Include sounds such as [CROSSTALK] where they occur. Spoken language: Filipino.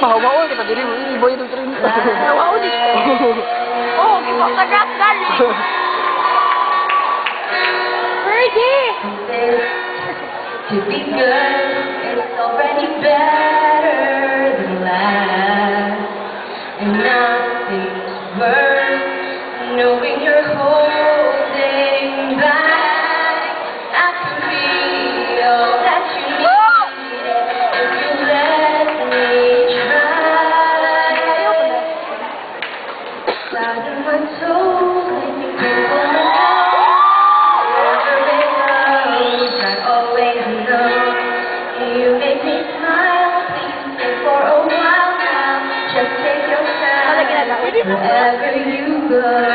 Di pa hawaon, [LAUGHS] di pa diri mo. Iboy ito rin. Hawaon di Oh, gipotograph dali. Birdie! To be good is already better than last. And nothing's worth knowing you're holding Wherever you go.